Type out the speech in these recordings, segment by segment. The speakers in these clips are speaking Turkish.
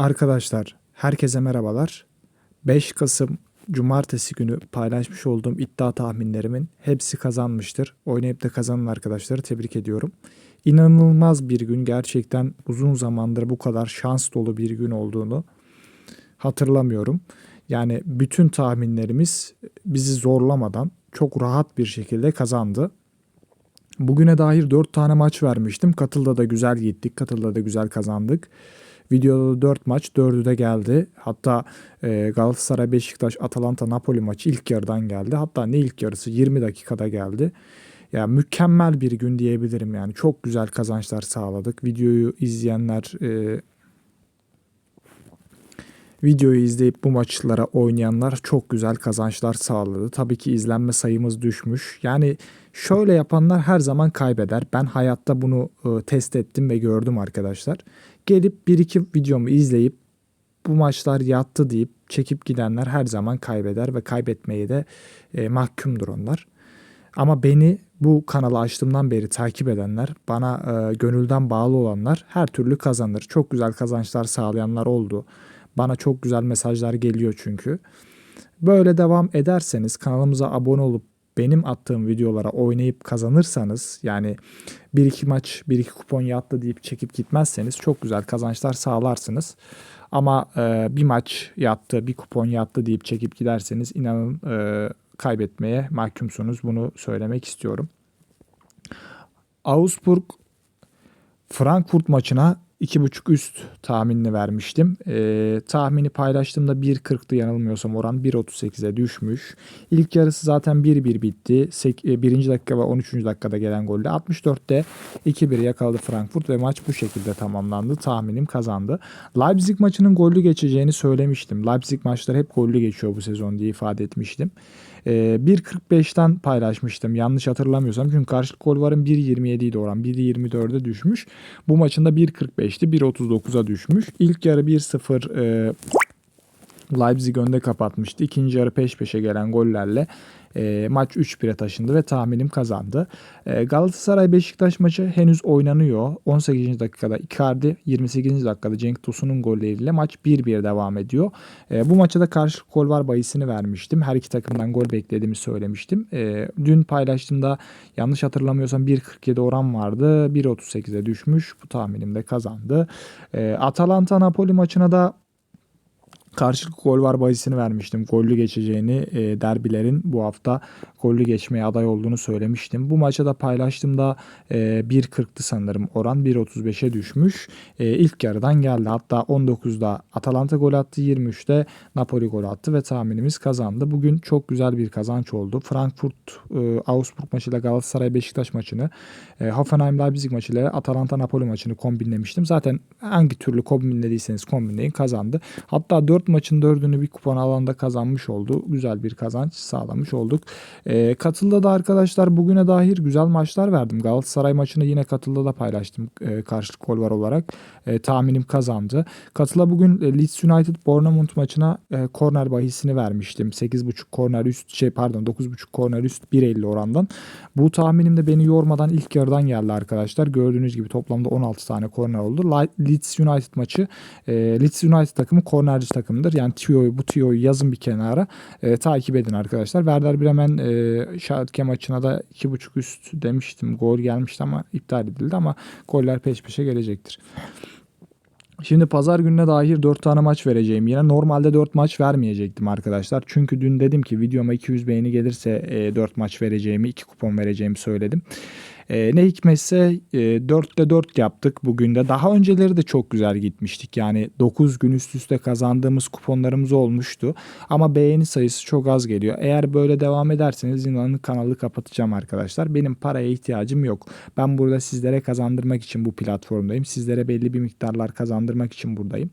Arkadaşlar herkese merhabalar. 5 Kasım Cumartesi günü paylaşmış olduğum iddia tahminlerimin hepsi kazanmıştır. Oynayıp da kazanan arkadaşları tebrik ediyorum. İnanılmaz bir gün gerçekten uzun zamandır bu kadar şans dolu bir gün olduğunu hatırlamıyorum. Yani bütün tahminlerimiz bizi zorlamadan çok rahat bir şekilde kazandı. Bugüne dair 4 tane maç vermiştim. Katılda da güzel gittik. Katılda da güzel kazandık. Videoda 4 maç 4'ü de geldi. Hatta e, Galatasaray, Beşiktaş, Atalanta, Napoli maçı ilk yarıdan geldi. Hatta ne ilk yarısı 20 dakikada geldi. Ya mükemmel bir gün diyebilirim yani. Çok güzel kazançlar sağladık. Videoyu izleyenler e, videoyu izleyip bu maçlara oynayanlar çok güzel kazançlar sağladı. Tabii ki izlenme sayımız düşmüş. Yani şöyle yapanlar her zaman kaybeder. Ben hayatta bunu e, test ettim ve gördüm arkadaşlar. Gelip bir iki videomu izleyip bu maçlar yattı deyip çekip gidenler her zaman kaybeder ve kaybetmeye de e, mahkumdur onlar. Ama beni bu kanalı açtığımdan beri takip edenler, bana e, gönülden bağlı olanlar her türlü kazanır. Çok güzel kazançlar sağlayanlar oldu. Bana çok güzel mesajlar geliyor çünkü. Böyle devam ederseniz kanalımıza abone olup benim attığım videolara oynayıp kazanırsanız yani bir iki maç bir iki kupon yattı deyip çekip gitmezseniz çok güzel kazançlar sağlarsınız. Ama e, bir maç yattı bir kupon yattı deyip çekip giderseniz inanın e, kaybetmeye mahkumsunuz. Bunu söylemek istiyorum. Augsburg Frankfurt maçına 2.5 üst tahminini vermiştim. Ee, tahmini paylaştığımda 1.40'tı yanılmıyorsam oran 1.38'e düşmüş. İlk yarısı zaten 1-1 bitti. 1. dakika ve 13. dakikada gelen golle. 64'te 2-1 yakaladı Frankfurt ve maç bu şekilde tamamlandı. Tahminim kazandı. Leipzig maçının gollü geçeceğini söylemiştim. Leipzig maçları hep gollü geçiyor bu sezon diye ifade etmiştim. Ee, 1.45'ten paylaşmıştım yanlış hatırlamıyorsam. Çünkü karşılık gol varın 1.27 idi oran. 1.24'e düşmüş. Bu maçında 1.45'ti 1.39'a düşmüş. İlk yarı 1-0 e, Leipzig önde kapatmıştı. İkinci yarı peş peşe gelen gollerle e, maç 3-1'e taşındı ve tahminim kazandı. E, Galatasaray Beşiktaş maçı henüz oynanıyor. 18. dakikada Icardi, 28. dakikada Cenk Tosun'un golleriyle maç 1-1 devam ediyor. E, bu maçta da karşılık gol var bayisini vermiştim. Her iki takımdan gol beklediğimi söylemiştim. E, dün paylaştığımda yanlış hatırlamıyorsam 1.47 oran vardı. 1.38'e düşmüş. Bu tahminim de kazandı. E, Atalanta Napoli maçına da Karşılık gol var bahisini vermiştim. Gollü geçeceğini e, derbilerin bu hafta gollü geçmeye aday olduğunu söylemiştim. Bu maça da paylaştığımda e, 1.40'tı sanırım oran 1.35'e düşmüş. E, ilk yarıdan geldi. Hatta 19'da Atalanta gol attı 23'te Napoli gol attı ve tahminimiz kazandı. Bugün çok güzel bir kazanç oldu. Frankfurt e, Augsburg maçıyla Galatasaray Beşiktaş maçını e, Hoffenheim Leipzig maçıyla Atalanta Napoli maçını kombinlemiştim. Zaten hangi türlü kombinlediyseniz kombinleyin kazandı. Hatta 4 maçın 4'ünü bir kupon alanda kazanmış oldu. Güzel bir kazanç sağlamış olduk. E, katılda da arkadaşlar bugüne dair güzel maçlar verdim. Galatasaray maçını yine katılda da paylaştım e, karşılık gol var olarak. E, tahminim kazandı. Katıla bugün e, Leeds United Bournemouth maçına e, korner bahisini vermiştim. 8.5 korner üst şey pardon 9.5 korner üst 1.50 orandan. Bu tahminim de beni yormadan ilk yarıdan geldi arkadaşlar. Gördüğünüz gibi toplamda 16 tane korner oldu. Leeds United maçı e, Leeds United takımı kornerci takımdır. Yani tiyoyu bu tiyoyu yazın bir kenara e, takip edin arkadaşlar. Werder Bremen e, Schalke maçına da 2.5 üst demiştim. Gol gelmişti ama iptal edildi ama goller peş peşe gelecektir. Şimdi pazar gününe dair 4 tane maç vereceğim. Yine normalde 4 maç vermeyecektim arkadaşlar. Çünkü dün dedim ki videoma 200 beğeni gelirse 4 maç vereceğimi, 2 kupon vereceğimi söyledim. E, ne hikmetse e, 4'te 4 yaptık bugün de. Daha önceleri de çok güzel gitmiştik. Yani 9 gün üst üste kazandığımız kuponlarımız olmuştu. Ama beğeni sayısı çok az geliyor. Eğer böyle devam ederseniz inanın kanalı kapatacağım arkadaşlar. Benim paraya ihtiyacım yok. Ben burada sizlere kazandırmak için bu platformdayım. Sizlere belli bir miktarlar kazandırmak için buradayım.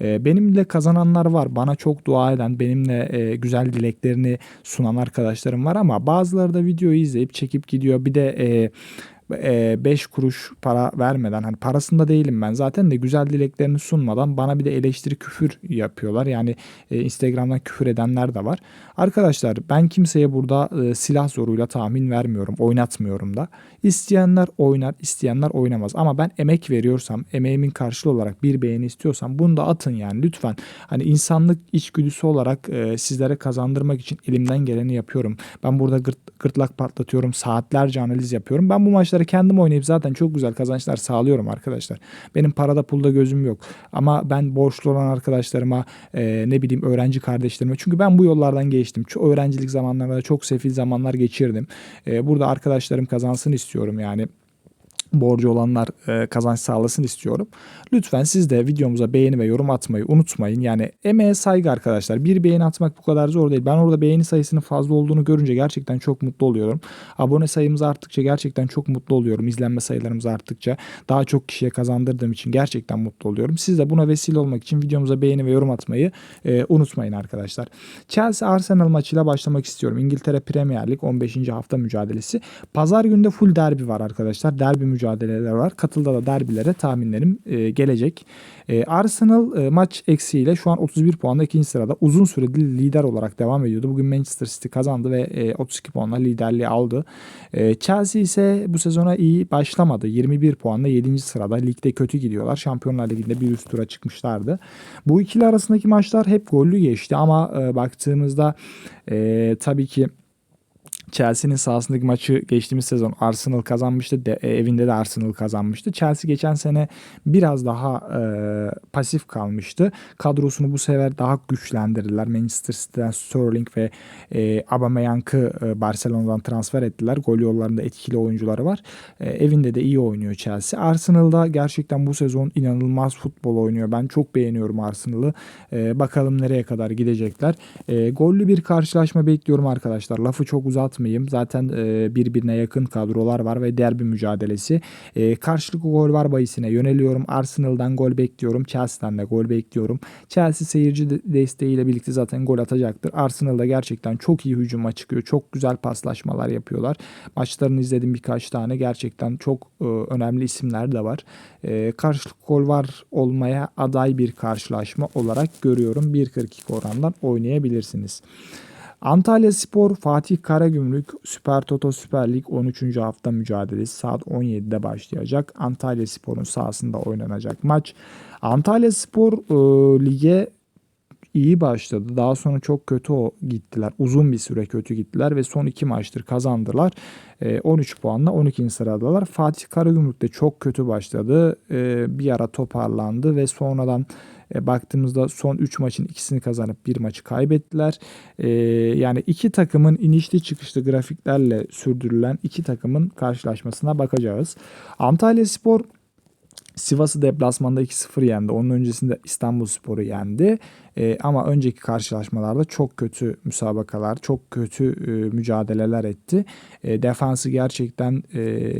E, benimle kazananlar var. Bana çok dua eden, benimle e, güzel dileklerini sunan arkadaşlarım var ama bazıları da videoyu izleyip çekip gidiyor. Bir de e, 5 kuruş para vermeden hani parasında değilim ben zaten de güzel dileklerini sunmadan bana bir de eleştiri küfür yapıyorlar. Yani Instagram'dan küfür edenler de var. Arkadaşlar ben kimseye burada silah zoruyla tahmin vermiyorum. Oynatmıyorum da. İsteyenler oynar, isteyenler oynamaz. Ama ben emek veriyorsam, emeğimin karşılığı olarak bir beğeni istiyorsam bunu da atın yani lütfen. Hani insanlık içgüdüsü olarak sizlere kazandırmak için elimden geleni yapıyorum. Ben burada gırt, gırtlak patlatıyorum. Saatlerce analiz yapıyorum. Ben bu maçları kendim oynayıp zaten çok güzel kazançlar sağlıyorum arkadaşlar. Benim parada pulda gözüm yok. Ama ben borçlu olan arkadaşlarıma e, ne bileyim öğrenci kardeşlerime. Çünkü ben bu yollardan geçtim. Çok öğrencilik zamanlarında çok sefil zamanlar geçirdim. E, burada arkadaşlarım kazansın istiyorum yani borcu olanlar e, kazanç sağlasın istiyorum. Lütfen siz de videomuza beğeni ve yorum atmayı unutmayın. Yani emeğe saygı arkadaşlar. Bir beğeni atmak bu kadar zor değil. Ben orada beğeni sayısının fazla olduğunu görünce gerçekten çok mutlu oluyorum. Abone sayımız arttıkça gerçekten çok mutlu oluyorum. İzlenme sayılarımız arttıkça daha çok kişiye kazandırdığım için gerçekten mutlu oluyorum. Siz de buna vesile olmak için videomuza beğeni ve yorum atmayı e, unutmayın arkadaşlar. Chelsea Arsenal maçıyla başlamak istiyorum. İngiltere Premier Lig 15. hafta mücadelesi. Pazar günde full derbi var arkadaşlar. Derbi mücadeleler var. Katılda da derbilere tahminlerim e, gelecek. E, Arsenal e, maç eksiğiyle şu an 31 puanla ikinci sırada. Uzun süredir lider olarak devam ediyordu. Bugün Manchester City kazandı ve e, 32 puanla liderliği aldı. E, Chelsea ise bu sezona iyi başlamadı. 21 puanla 7. sırada. Ligde kötü gidiyorlar. Şampiyonlar Ligi'nde bir üst tura çıkmışlardı. Bu ikili arasındaki maçlar hep gollü geçti ama e, baktığımızda e, tabii ki Chelsea'nin sahasındaki maçı geçtiğimiz sezon Arsenal kazanmıştı. De, e, evinde de Arsenal kazanmıştı. Chelsea geçen sene biraz daha e, pasif kalmıştı. Kadrosunu bu sefer daha güçlendirdiler. Manchester City'den Sterling ve e, Aubameyang'ı e, Barcelona'dan transfer ettiler. Gol yollarında etkili oyuncuları var. E, evinde de iyi oynuyor Chelsea. Arsenal'da gerçekten bu sezon inanılmaz futbol oynuyor. Ben çok beğeniyorum Arsenal'ı. E, bakalım nereye kadar gidecekler. E, gollü bir karşılaşma bekliyorum arkadaşlar. Lafı çok uzat uzatmayayım. Zaten e, birbirine yakın kadrolar var ve derbi mücadelesi. E, karşılıklı gol var bahisine yöneliyorum. Arsenal'dan gol bekliyorum. Chelsea'den de gol bekliyorum. Chelsea seyirci desteğiyle birlikte zaten gol atacaktır. Arsenal'da gerçekten çok iyi hücuma çıkıyor. Çok güzel paslaşmalar yapıyorlar. Maçlarını izledim birkaç tane. Gerçekten çok e, önemli isimler de var. E, karşılıklı gol var olmaya aday bir karşılaşma olarak görüyorum. 1.42 orandan oynayabilirsiniz. Antalya Spor Fatih Karagümrük Süper Toto Süper Lig 13. hafta mücadelesi saat 17'de başlayacak. Antalya Spor'un sahasında oynanacak maç. Antalya Spor e, lige iyi başladı. Daha sonra çok kötü o gittiler. Uzun bir süre kötü gittiler ve son iki maçtır kazandılar. E, 13 puanla 12. sıradalar. Fatih Karagümrük de çok kötü başladı. E, bir ara toparlandı ve sonradan e, baktığımızda son 3 maçın ikisini kazanıp bir maçı kaybettiler. E, yani iki takımın inişli çıkışlı grafiklerle sürdürülen iki takımın karşılaşmasına bakacağız. Antalya Spor Sivas'ı deplasmanda 2-0 yendi. Onun öncesinde İstanbul Spor'u yendi. E, ama önceki karşılaşmalarda çok kötü müsabakalar, çok kötü e, mücadeleler etti. E, defansı gerçekten e,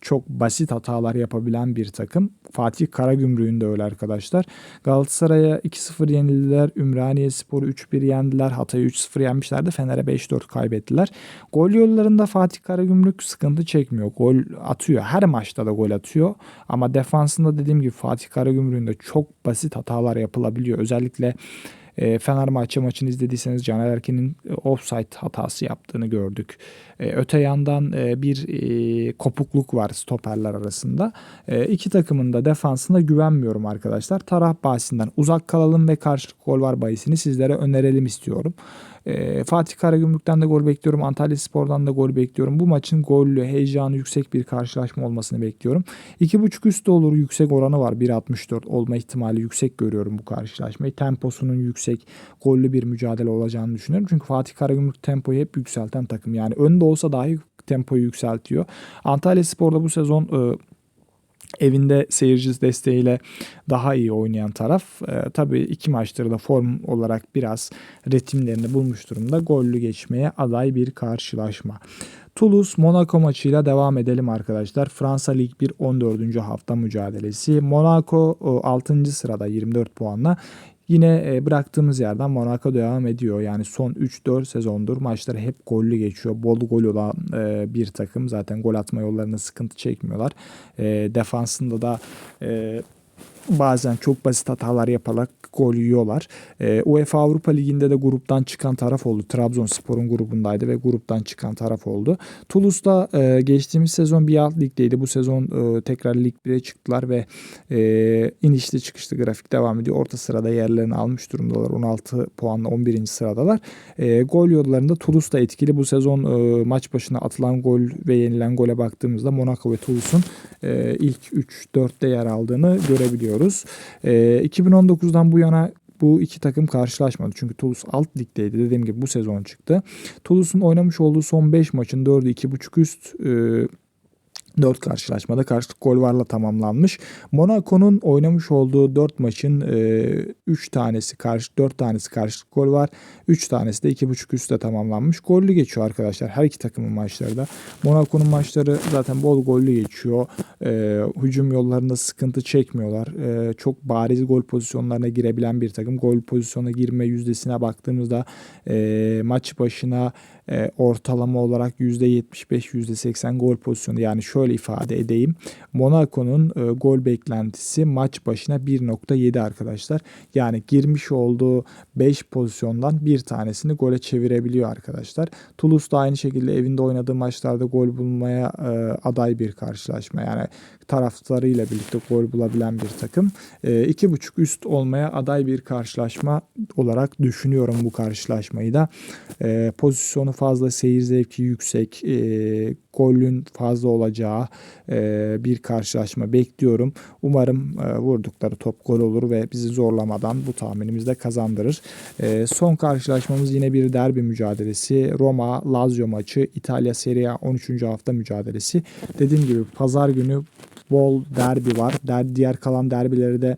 çok basit hatalar yapabilen bir takım. Fatih Karagümrük'ün de öyle arkadaşlar. Galatasaray'a 2-0 yenildiler. Ümraniye Spor'u 3-1 yendiler. Hatay'ı 3-0 yenmişlerdi. Fener'e 5-4 kaybettiler. Gol yollarında Fatih Karagümrük sıkıntı çekmiyor. Gol atıyor. Her maçta da gol atıyor. Ama defansında dediğim gibi Fatih Karagümrük'ün de çok basit hatalar yapılabiliyor. Özellikle e, Fenerbahçe maçını izlediyseniz Caner Erkin'in e, offside hatası yaptığını gördük. E, öte yandan e, bir e, kopukluk var stoperler arasında. E, iki takımın da defansına güvenmiyorum arkadaşlar. Taraf bahsinden uzak kalalım ve karşılık gol var bahisini sizlere önerelim istiyorum. E, Fatih Karagümrük'ten de gol bekliyorum. Antalya Spor'dan da gol bekliyorum. Bu maçın gollü, heyecanı yüksek bir karşılaşma olmasını bekliyorum. 2.5 üstü olur. Yüksek oranı var. 1.64 olma ihtimali yüksek görüyorum bu karşılaşmayı. Temposunun yüksek, gollü bir mücadele olacağını düşünüyorum. Çünkü Fatih Karagümrük tempoyu hep yükselten takım. Yani önde olsa dahi tempoyu yükseltiyor. Antalya Spor'da bu sezon e, evinde seyirci desteğiyle daha iyi oynayan taraf. E, tabii iki maçtır da form olarak biraz ritimlerini bulmuş durumda. Gollü geçmeye aday bir karşılaşma. Toulouse Monaco maçıyla devam edelim arkadaşlar. Fransa Lig 1 14. hafta mücadelesi. Monaco 6. sırada 24 puanla. Yine e, bıraktığımız yerden Monaco devam ediyor. Yani son 3-4 sezondur maçları hep gollü geçiyor. Bol gol olan e, bir takım. Zaten gol atma yollarında sıkıntı çekmiyorlar. E, defansında da bazen çok basit hatalar yaparak gol yiyorlar. E, UEFA Avrupa Ligi'nde de gruptan çıkan taraf oldu. Trabzonspor'un grubundaydı ve gruptan çıkan taraf oldu. Toulouse'da e, geçtiğimiz sezon bir alt ligdeydi. Bu sezon e, tekrar lig 1'e çıktılar ve e, inişli çıkışlı grafik devam ediyor. Orta sırada yerlerini almış durumdalar. 16 puanla 11. sıradalar. E, gol yollarında Toulouse da etkili. Bu sezon e, maç başına atılan gol ve yenilen gole baktığımızda Monaco ve Toulouse'un e, ilk 3-4'te yer aldığını görebiliyoruz. E, 2019'dan bu yana bu iki takım karşılaşmadı. Çünkü Toulouse alt ligdeydi. Dediğim gibi bu sezon çıktı. Toulouse'un oynamış olduğu son 5 maçın 4'ü 2.5 üst. E, 4 karşılaşmada karşılık gol varla tamamlanmış. Monaco'nun oynamış olduğu 4 maçın e, 3 tanesi karşı 4 tanesi karşılık gol var. 3 tanesi de 2.5 üstte tamamlanmış. Gollü geçiyor arkadaşlar her iki takımın maçları da. Monaco'nun maçları zaten bol gollü geçiyor. E, hücum yollarında sıkıntı çekmiyorlar. E, çok bariz gol pozisyonlarına girebilen bir takım. Gol pozisyona girme yüzdesine baktığımızda e, maç başına e, ortalama olarak %75 %80 gol pozisyonu yani şöyle ifade edeyim. Monaco'nun e, gol beklentisi maç başına 1.7 arkadaşlar. Yani girmiş olduğu 5 pozisyondan bir tanesini gole çevirebiliyor arkadaşlar. Toulouse da aynı şekilde evinde oynadığı maçlarda gol bulmaya e, aday bir karşılaşma. Yani taraftarıyla birlikte gol bulabilen bir takım. E, iki buçuk üst olmaya aday bir karşılaşma olarak düşünüyorum bu karşılaşmayı da. E, pozisyonu fazla, seyir zevki yüksek, e, golün fazla olacağı e, bir karşılaşma bekliyorum. Umarım e, vurdukları top gol olur ve bizi zorlamadan bu tahminimizde kazandırır. E, son karşılaşmamız yine bir derbi mücadelesi. Roma-Lazio maçı İtalya Serie A 13. hafta mücadelesi. Dediğim gibi pazar günü bol derbi var. Der, diğer kalan derbileri de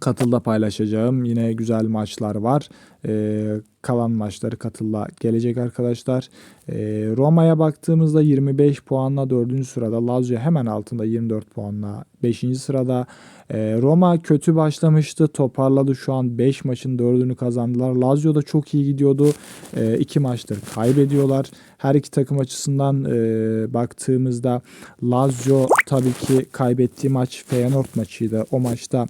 katılda paylaşacağım. Yine güzel maçlar var. Ee, kalan maçları katılla gelecek arkadaşlar. Ee, Roma'ya baktığımızda 25 puanla 4. sırada. Lazio hemen altında 24 puanla 5. sırada. Ee, Roma kötü başlamıştı. Toparladı şu an 5 maçın 4'ünü kazandılar. Lazio da çok iyi gidiyordu. 2 maçtır kaybediyorlar. Her iki takım açısından e, baktığımızda Lazio tabii ki kaybettiği maç Feyenoord maçıydı. O maçta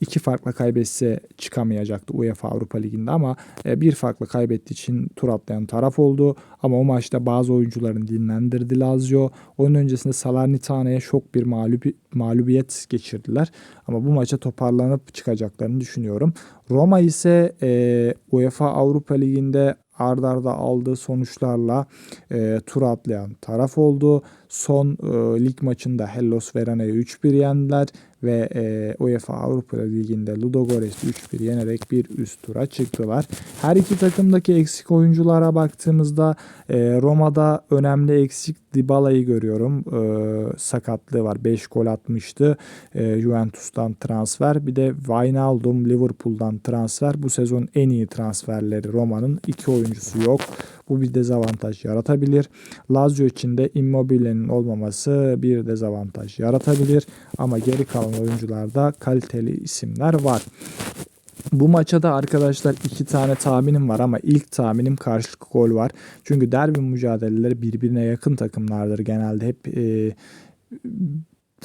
iki farklı kaybetse çıkamayacaktı UEFA Avrupa Ligi'nde ama e, bir farklı kaybettiği için tur atlayan taraf oldu. Ama o maçta bazı oyuncuların dinlendirdi Lazio. Onun öncesinde Salernitane'ye şok bir mağlubi, mağlubiyet geçirdiler. Ama bu maça toparlanıp çıkacaklarını düşünüyorum. Roma ise e, UEFA Avrupa Ligi'nde ard arda aldığı sonuçlarla e, tur atlayan taraf oldu. Son e, lig maçında Hellos Verona'yı 3-1 yendiler ve e, UEFA Avrupa Ligi'nde Ludogorets'i 3-1 yenerek bir üst tura çıktılar. Her iki takımdaki eksik oyunculara baktığımızda e, Roma'da önemli eksik Dybala'yı görüyorum. E, sakatlığı var. 5 gol atmıştı. E, Juventus'tan transfer. Bir de Wijnaldum Liverpool'dan transfer. Bu sezon en iyi transferleri Roma'nın. iki oyuncusu yok. Bu bir dezavantaj yaratabilir. Lazio için de Immobile'nin olmaması bir dezavantaj yaratabilir. Ama geri kalan oyuncularda kaliteli isimler var. Bu maça da arkadaşlar iki tane tahminim var ama ilk tahminim karşılıklı gol var. Çünkü derbi mücadeleleri birbirine yakın takımlardır. Genelde hep e,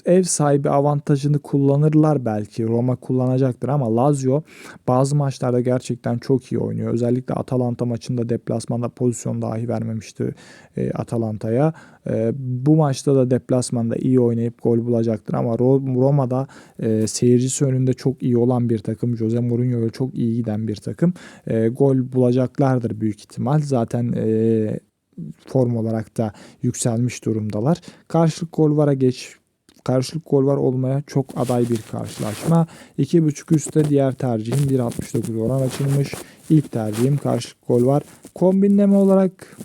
ev sahibi avantajını kullanırlar belki. Roma kullanacaktır ama Lazio bazı maçlarda gerçekten çok iyi oynuyor. Özellikle Atalanta maçında deplasmanda pozisyon dahi vermemişti e, Atalanta'ya. E, bu maçta da deplasmanda iyi oynayıp gol bulacaktır ama Roma'da e, seyircisi önünde çok iyi olan bir takım. Jose Mourinho'ya çok iyi giden bir takım. E, gol bulacaklardır büyük ihtimal. Zaten e, form olarak da yükselmiş durumdalar. Karşılık gol vara geç karşılık gol var olmaya çok aday bir karşılaşma. 2.5 üstte diğer tercihim 1.69 oran açılmış. İlk tercihim karşılık gol var. Kombinleme olarak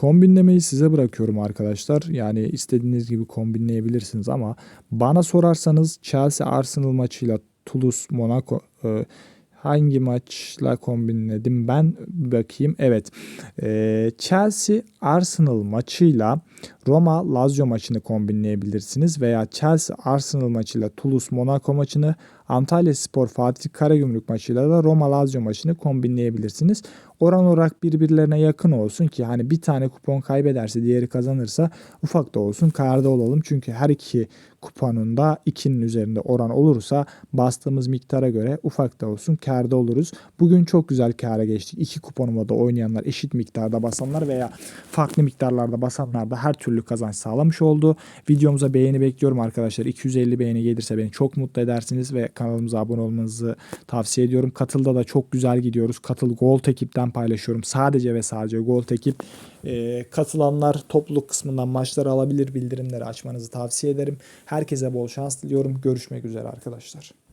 Kombinlemeyi size bırakıyorum arkadaşlar. Yani istediğiniz gibi kombinleyebilirsiniz ama bana sorarsanız Chelsea Arsenal maçıyla Toulouse Monaco e, hangi maçla kombinledim ben bakayım. Evet. Ee, Chelsea Arsenal maçıyla Roma Lazio maçını kombinleyebilirsiniz veya Chelsea Arsenal maçıyla Toulouse Monaco maçını Antalya Spor Fatih Karagümrük maçıyla da Roma Lazio maçını kombinleyebilirsiniz. Oran olarak birbirlerine yakın olsun ki hani bir tane kupon kaybederse diğeri kazanırsa ufak da olsun karda olalım. Çünkü her iki kuponunda 2'nin üzerinde oran olursa bastığımız miktara göre ufak da olsun karda oluruz. Bugün çok güzel kâra geçtik. İki kuponuma da oynayanlar eşit miktarda basanlar veya farklı miktarlarda basanlar da her türlü kazanç sağlamış oldu. Videomuza beğeni bekliyorum arkadaşlar. 250 beğeni gelirse beni çok mutlu edersiniz ve kanalımıza abone olmanızı tavsiye ediyorum. Katılda da çok güzel gidiyoruz. Katıl Gold ekipten paylaşıyorum. Sadece ve sadece Gold ekip. Ee, katılanlar topluluk kısmından maçları alabilir. Bildirimleri açmanızı tavsiye ederim. Herkese bol şans diliyorum. Görüşmek üzere arkadaşlar.